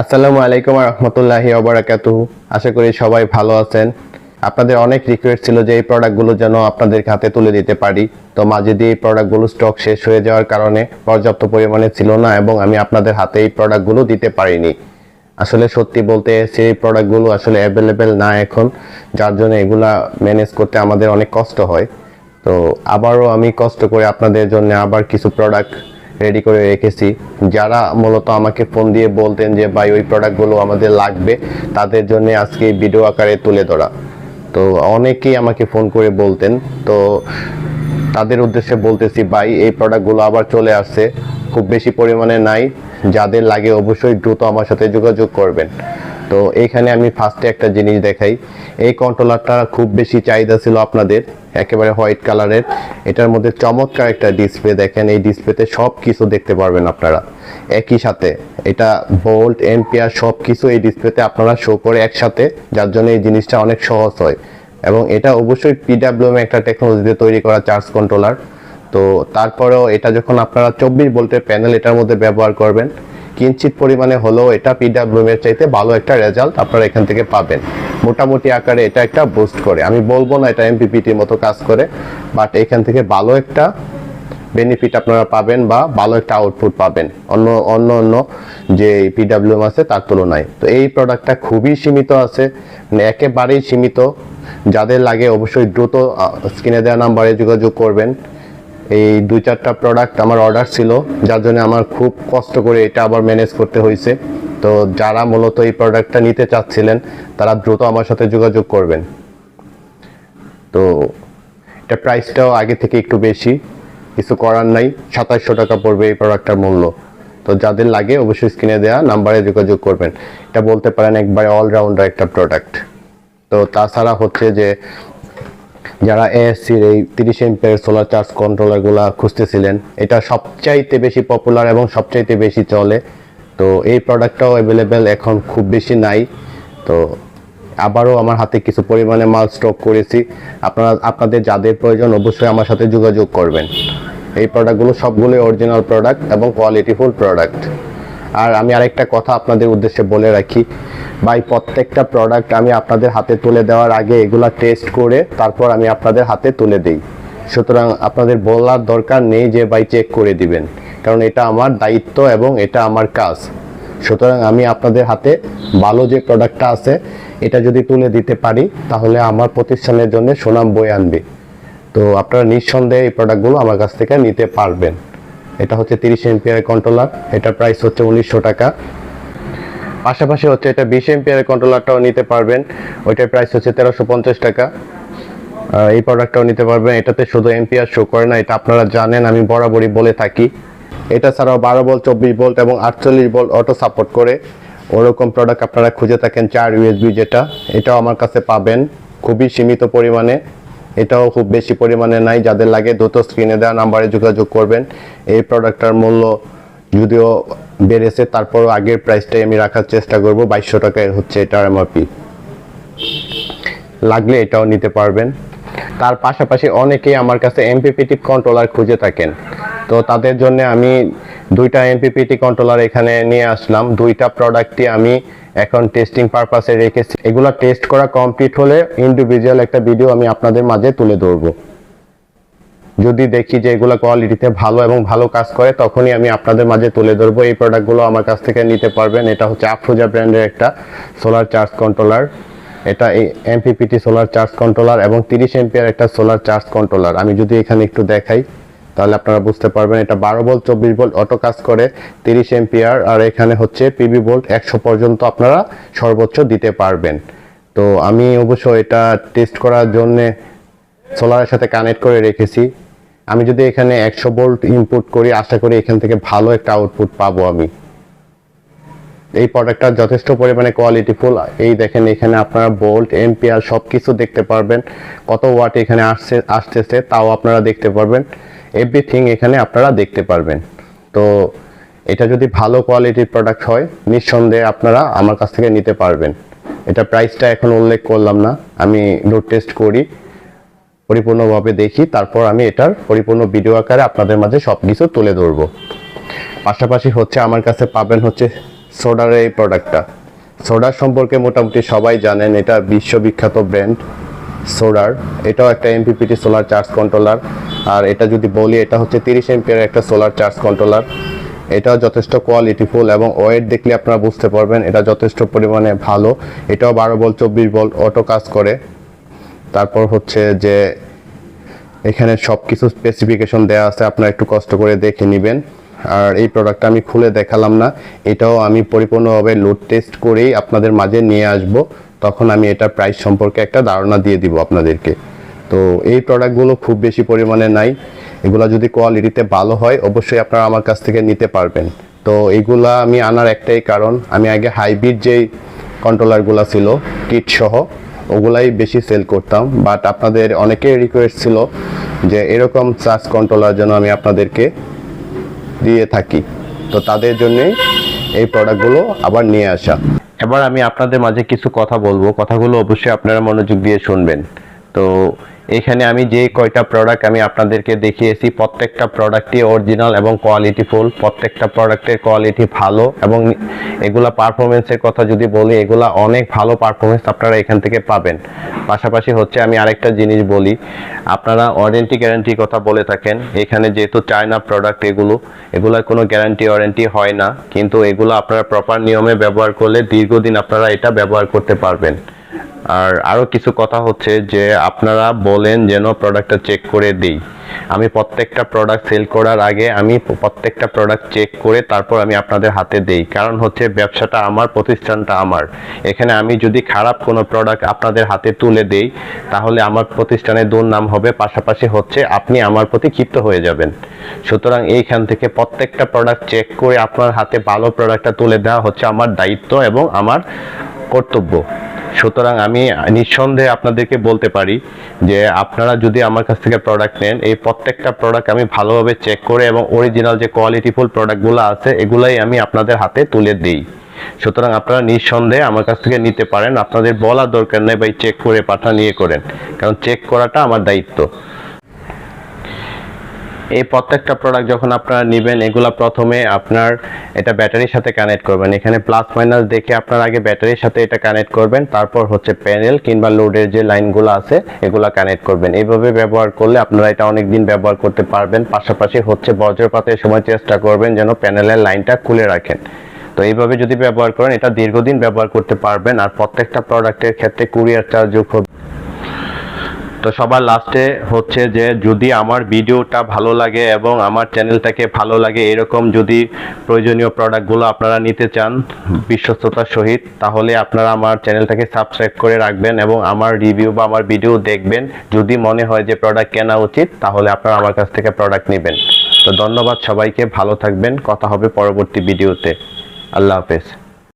আসসালামু আলাইকুম রহমতুল্লাহি ওবরাকাতুহু আশা করি সবাই ভালো আছেন। আপনাদের অনেক রিকোয়েস্ট ছিল যে এই প্রোডাক্টগুলো যেন আপনাদের হাতে তুলে দিতে পারি। তো মাঝে দিয়ে এই প্রোডাক্টগুলো স্টক শেষ হয়ে যাওয়ার কারণে পর্যাপ্ত পরিমাণে ছিল না এবং আমি আপনাদের হাতে এই প্রোডাক্টগুলো দিতে পারিনি। আসলে সত্যি বলতে সেই প্রোডাক্টগুলো আসলে অ্যাভেলেবেল না এখন। যার জন্য এগুলা ম্যানেজ করতে আমাদের অনেক কষ্ট হয়। তো আবারও আমি কষ্ট করে আপনাদের জন্য আবার কিছু প্রোডাক্ট রেডি করে রেখেছি। যারা মূলত আমাকে ফোন দিয়ে বলতেন যে, ভাই, ওই প্রোডাক্টগুলো আমাদের লাগবে, তাদের জন্য আজকে ভিডিও আকারে তুলে ধরা। তো অনেকেই আমাকে ফোন করে বলতেন। তো তাদের উদ্দেশ্যে বলতেছি, ভাই, এই প্রোডাক্টগুলো আবার চলে আসছে। খুব বেশি পরিমাণে নাই। যাদের লাগে অবশ্যই দ্রুত আমার সাথে যোগাযোগ করবেন। তো এইখানে আমি ফার্স্টে একটা জিনিস দেখাই। এই কন্ট্রোলারটা খুব বেশি চাহিদা ছিল আপনাদের, একেবারে হোয়াইট কালারের এটার মধ্যে চমৎকার একটা ডিসপ্লে দেখেন, এই ডিসপ্লেতে সব কিছু দেখতে পারবেন আপনারা। একই সাথে এটা বোল্ট এম্পিয়ার সব কিছু এই ডিসপ্লেতে আপনারা শো করে একসাথে, যার জন্য এই জিনিসটা অনেক সহজ হয়। এবং এটা অবশ্যই পিডাব্লিউএম একটা টেকনোলজিতে তৈরি করা চার্জ কন্ট্রোলার তো তারপরেও এটা যখন আপনারা চব্বিশ ভোল্টের প্যানেল এটার মধ্যে ব্যবহার করবেন কিঞ্চিত পরিমাণে হলেও এটা পিডাব্লিউএম এর চাইতে ভালো একটা রেজাল্ট আপনারা এখান থেকে পাবেন। মোটামুটি আকারে এটা একটা বুস্ট করে। আমি বলব না এটা এমপিপিটির মতো কাজ করে বাট এখান থেকে ভালো একটা বেনিফিট আপনারা পাবেন বা ভালো একটা আউটপুট পাবেন। অন্য অন্য অন্য যে পিডাব্লিউএম আছে তার তুলনায়। তো এই প্রোডাক্টটা খুবই সীমিত আছে মানে একেবারেই সীমিত। যাদের লাগে অবশ্যই দ্রুত স্ক্রিনে দেওয়া নাম্বারে যোগাযোগ করবেন। এই দুই চারটা প্রোডাক্ট আমার অর্ডার ছিল, যার জন্য আমার খুব কষ্ট করে এটা আবার ম্যানেজ করতে হয়েছে। তো যারা মূলত এই প্রোডাক্টটা নিতে চাচ্ছিলেন, তারা দ্রুত আমার সাথে যোগাযোগ করবেন। তো এটা প্রাইসটাও আগে থেকে একটু বেশি, কিছু করার নাই সাতাশশো টাকা পড়বে এই প্রোডাক্টটার মূল্য। তো যাদের লাগে অবশ্যই স্ক্রিনে দেওয়া নাম্বারে যোগাযোগ করবেন। এটা বলতে পারেন একবারে অলরাউন্ডার একটা প্রোডাক্ট তো তাছাড়া হচ্ছে যে যারা এএসসির এই তিরিশ এম্পের সোলার চার্জ কন্ট্রোলারগুলো খুঁজতেছিলেন, এটা সবচাইতে বেশি পপুলার এবং সবচাইতে বেশি চলে। তো এই প্রোডাক্টটাও অ্যাভেলেবেল এখন খুব বেশি নাই। তো আবারও আমার হাতে কিছু পরিমাণে মাল স্টক করেছি। আপনারা, আপনাদের যাদের প্রয়োজন অবশ্যই আমার সাথে যোগাযোগ করবেন। এই প্রোডাক্টগুলো সবগুলোই অরিজিনাল প্রোডাক্ট এবং কোয়ালিটিফুল প্রোডাক্ট আর আমি আরেকটা কথা আপনাদের উদ্দেশ্যে বলে রাখি, ভাই, প্রত্যেকটা প্রোডাক্ট আমি আপনাদের হাতে তুলে দেওয়ার আগে এগুলা টেস্ট করে তারপর আমি আপনাদের হাতে তুলে দিই। সুতরাং আপনাদের বলার দরকার নেই যে ভাই চেক করে দিবেন, কারণ এটা আমার দায়িত্ব এবং এটা আমার কাজ। সুতরাং আমি আপনাদের হাতে ভালো যে প্রোডাক্টটা আছে, এটা যদি তুলে দিতে পারি, তাহলে আমার প্রতিষ্ঠানের জন্য সুনাম বই আনবে। তো আপনারা নিঃসন্দেহে এই প্রোডাক্টগুলো আমার কাছ থেকে নিতে পারবেন। এটা হচ্ছে তিরিশ এমপিআর কন্ট্রোলার এটার প্রাইস হচ্ছে উনিশশো টাকা। পাশাপাশি হচ্ছে এটা বিশ এমপিআর কন্ট্রোলারটাও নিতে পারবেন, ওইটার প্রাইস হচ্ছে তেরোশো পঞ্চাশ টাকা। এই প্রোডাক্টটাও নিতে পারবেন, এটাতে শুধু এমপিআর শো করে না, এটা আপনারা জানেন, আমি বরাবরই বলে থাকি। এটা ছাড়াও বারো বল চব্বিশ ভোল্ট এবং আটচল্লিশ ভোল্ট অটো সাপোর্ট করে। ওরকম প্রোডাক্ট আপনারা খুঁজে থাকেন, চার ইউএসবি যেটা, এটাও আমার কাছে পাবেন, খুবই সীমিত পরিমাণে। এটাও খুব বেশি পরিমাণে নাই, যাদের লাগে দ্রুত স্ক্রিনে দেওয়া নাম্বারে যোগাযোগ করবেন। এই প্রোডাক্টটার মূল্য যদিও বেড়েছে, তারপরও আগের প্রাইসটাই আমি রাখার চেষ্টা করব, বাইশশো টাকায় হচ্ছে এটার এমআরপি লাগলে এটাও নিতে পারবেন। তার পাশাপাশি অনেকেই আমার কাছে এমপিপিটি কন্ট্রোলার খুঁজে থাকেন। তো তাদের জন্য আমি দুইটা এমপিপিটি কন্ট্রোলার এখানে নিয়ে আসলাম। দুইটা প্রোডাক্টই আমি এখন টেস্টিং পারপাসে রেখেছি। এগুলো টেস্ট করা কমপ্লিট হলে ইন্ডিভিজুয়াল একটা ভিডিও আমি আপনাদের মাঝে তুলে ধরবো। যদি দেখি যে এগুলো কোয়ালিটিতে ভালো এবং ভালো কাজ করে, তখনই আমি আপনাদের মাঝে তুলে ধরবো। এই প্রোডাক্টগুলো আমার কাছ থেকে নিতে পারবেন। এটা হচ্ছে আফরোজা ব্র্যান্ডের একটা সোলার চার্জ কন্ট্রোলার এটা এই এমপিপিটি সোলার চার্জ কন্ট্রোলার এবং তিরিশ এমপিয়ার একটা সোলার চার্জ কন্ট্রোলার আমি যদি এখানে একটু দেখাই। তাহলে আপনারা বুঝতে পারবেন, এটা বারো ভোল্ট চব্বিশ ভোল্ট অটো কাজ করে, তিরিশ এমপিয়ার আর এখানে হচ্ছে পিবি ভোল্ট একশো পর্যন্ত আপনারা সর্বোচ্চ দিতে পারবেন। তো আমি অবশ্য এটা টেস্ট করার জন্যে সোলারের সাথে কানেক্ট করে রেখেছি। আমি যদি এখানে একশো ভোল্ট ইনপুট করি, আশা করি এখান থেকে ভালো একটা আউটপুট পাবো আমি। এই প্রোডাক্টটা যথেষ্ট পরিমাণে কোয়ালিটিফুল এই দেখেন, এখানে আপনারা বোল্ট এম্পিয়ার সব কিছু দেখতে পারবেন। কত ওয়াট এখানে আসছে, আসতেছে, তাও আপনারা দেখতে পারবেন। এভরিথিং এখানে আপনারা দেখতে পারবেন। তো এটা যদি ভালো কোয়ালিটির প্রোডাক্ট হয়, নিঃসন্দেহে আপনারা আমার কাছ থেকে নিতে পারবেন। এটা প্রাইসটা এখন উল্লেখ করলাম না, আমি লোড টেস্ট করি, পরিপূর্ণভাবে দেখি, তারপর আমি এটার পরিপূর্ণ ভিডিও আকারে আপনাদের মাঝে সব কিছু তুলে ধরবো। পাশাপাশি হচ্ছে আমার কাছে পাবেন হচ্ছে সোডার এই প্রোডাক্টটা সোডার সম্পর্কে মোটামুটি সবাই জানেন, এটা বিশ্ববিখ্যাত ব্র্যান্ড সোডার এটাও একটা এমপিপিটি সোলার চার্জ কন্ট্রোলার। আর এটা যদি বলি, এটা হচ্ছে তিরিশ এমপিয়ার একটা সোলার চার্জ কন্ট্রোলার। এটাও যথেষ্ট কোয়ালিটিফুল এবং ওয়েট দেখলে আপনারা বুঝতে পারবেন, এটা যথেষ্ট পরিমাণে ভালো। এটাও বারো বল চব্বিশ বল অটো কাজ করে। তারপর হচ্ছে যে, এখানে সব কিছু স্পেসিফিকেশন দেওয়া আছে, আপনারা একটু কষ্ট করে দেখে নেবেন। আর এই প্রোডাক্টটা আমি খুলে দেখালাম না, এটাও আমি পরিপূর্ণভাবে লোড টেস্ট করেই আপনাদের মাঝে নিয়ে আসব। তখন আমি এটা প্রাইস সম্পর্কে একটা ধারণা দিয়ে দিব আপনাদেরকে। তো এই প্রোডাক্টগুলো খুব বেশি পরিমাণে নাই। এগুলা যদি কোয়ালিটিতে ভালো হয়, অবশ্যই আপনারা আমার কাছ থেকে নিতে পারবেন। তো এইগুলা আমি আনার একটাই কারণ, আমি আগে হাইব্রিড যেই কন্ট্রোলারগুলো ছিল কিট সহ, ওগুলাই বেশি সেল করতাম। বাট আপনাদের অনেকের রিকোয়েস্ট ছিল যে এরকম চার্জ কন্ট্রোলার যেন আমি আপনাদেরকে দিয়ে থাকি। তো তাদের জন্যই এই প্রোডাক্টগুলো আবার নিয়ে আসা। এবার আমি আপনাদের মাঝে কিছু কথা বলব। কথাগুলো অবশ্যই আপনারা মনোযোগ দিয়ে শুনবেন। তো এখানে আমি যে কয়টা প্রোডাক্ট আমি আপনাদেরকে দেখিয়েছি, প্রত্যেকটা প্রোডাক্টই অরিজিনাল এবং কোয়ালিটিফুল প্রত্যেকটা প্রোডাক্টের কোয়ালিটি ভালো এবং এগুলা পারফরমেন্সের কথা যদি বলি, এগুলা অনেক ভালো পারফরমেন্স আপনারা এখান থেকে পাবেন। পাশাপাশি হচ্ছে আমি আরেকটা জিনিস বলি, আপনারা ওয়ারেন্টি গ্যারান্টির কথা বলে থাকেন, এখানে যেহেতু চায়না প্রোডাক্ট এগুলো, এগুলোর কোনো গ্যারান্টি ওয়ারেন্টি হয় না, কিন্তু এগুলো আপনারা প্রপার নিয়মে ব্যবহার করলে দীর্ঘদিন আপনারা এটা ব্যবহার করতে পারবেন। আর আরও কিছু কথা হচ্ছে যে আপনারা বলেন যেন প্রোডাক্টটা চেক করে দিই। আমি প্রত্যেকটা প্রোডাক্ট সেল করার আগে আমি প্রত্যেকটা প্রোডাক্ট চেক করে তারপর আমি আপনাদের হাতে দেই। কারণ হচ্ছে ব্যবসাটা আমার, প্রতিষ্ঠানটা আমার। এখানে আমি যদি খারাপ কোনো প্রোডাক্ট আপনাদের হাতে তুলে দেই, তাহলে আমার প্রতিষ্ঠানের দুর্নাম হবে, পাশাপাশি হচ্ছে আপনি আমার প্রতি ক্ষিপ্ত হয়ে যাবেন। সুতরাং এইখান থেকে প্রত্যেকটা প্রোডাক্ট চেক করে আপনার হাতে ভালো প্রোডাক্টটা তুলে দেওয়া হচ্ছে আমার দায়িত্ব এবং আমার কর্তব্য। সুতরাং আমি নিঃসন্দেহে আপনাদেরকে বলতে পারি যে আপনারা যদি আমার কাছ থেকে প্রোডাক্ট নেন, এই প্রত্যেকটা প্রোডাক্ট আমি ভালোভাবে চেক করে এবং অরিজিনাল যে কোয়ালিটিফুল প্রোডাক্টগুলো আছে, এগুলাই আমি আপনাদের হাতে তুলে দিই। সুতরাং আপনারা নিঃসন্দেহে আমার কাছ থেকে নিতে পারেন। আপনাদের বলা দরকার নেই বা চেক করে পাঠা নিয়ে করেন। কারণ চেক করাটা আমার দায়িত্ব। এই প্রত্যেকটা প্রোডাক্ট যখন আপনারা নেবেন, এগুলা প্রথমে আপনার এটা ব্যাটারির সাথে কানেক্ট করবেন। এখানে প্লাস মাইনাস দেখে আপনার আগে ব্যাটারির সাথে এটা কানেক্ট করবেন, তারপর হচ্ছে প্যানেল কিংবা লোডের যে লাইনগুলো আছে, এগুলা কানেক্ট করবেন। এইভাবে ব্যবহার করলে আপনারা এটা অনেক দিন ব্যবহার করতে পারবেন। পাশাপাশি হচ্ছে বজ্রপাতের সময় চেষ্টা করবেন যেন প্যানেলের লাইনটা খুলে রাখেন। তো এইভাবে যদি ব্যবহার করেন, এটা দীর্ঘদিন ব্যবহার করতে পারবেন। আর প্রত্যেকটা প্রোডাক্টের ক্ষেত্রে কুরিয়ার চার্জ যোগ তো সবার লাস্টে হচ্ছে যে যদি আমার ভিডিওটা ভালো লাগে এবং আমার চ্যানেলটাকে ভালো লাগে এরকম যদি প্রয়োজনীয় প্রোডাক্টগুলো আপনারা নিতে চান বিশ্বস্ততার সহিত, তাহলে আপনারা আমার চ্যানেলটাকে সাবস্ক্রাইব করে রাখবেন এবং আমার রিভিউ বা আমার ভিডিও দেখবেন। যদি মনে হয় যে প্রোডাক্ট কেনা উচিত, তাহলে আপনারা আমার কাছ থেকে প্রোডাক্ট নেবেন। তো ধন্যবাদ সবাইকে, ভালো থাকবেন, কথা হবে পরবর্তী ভিডিওতে আল্লাহ হাফেজ।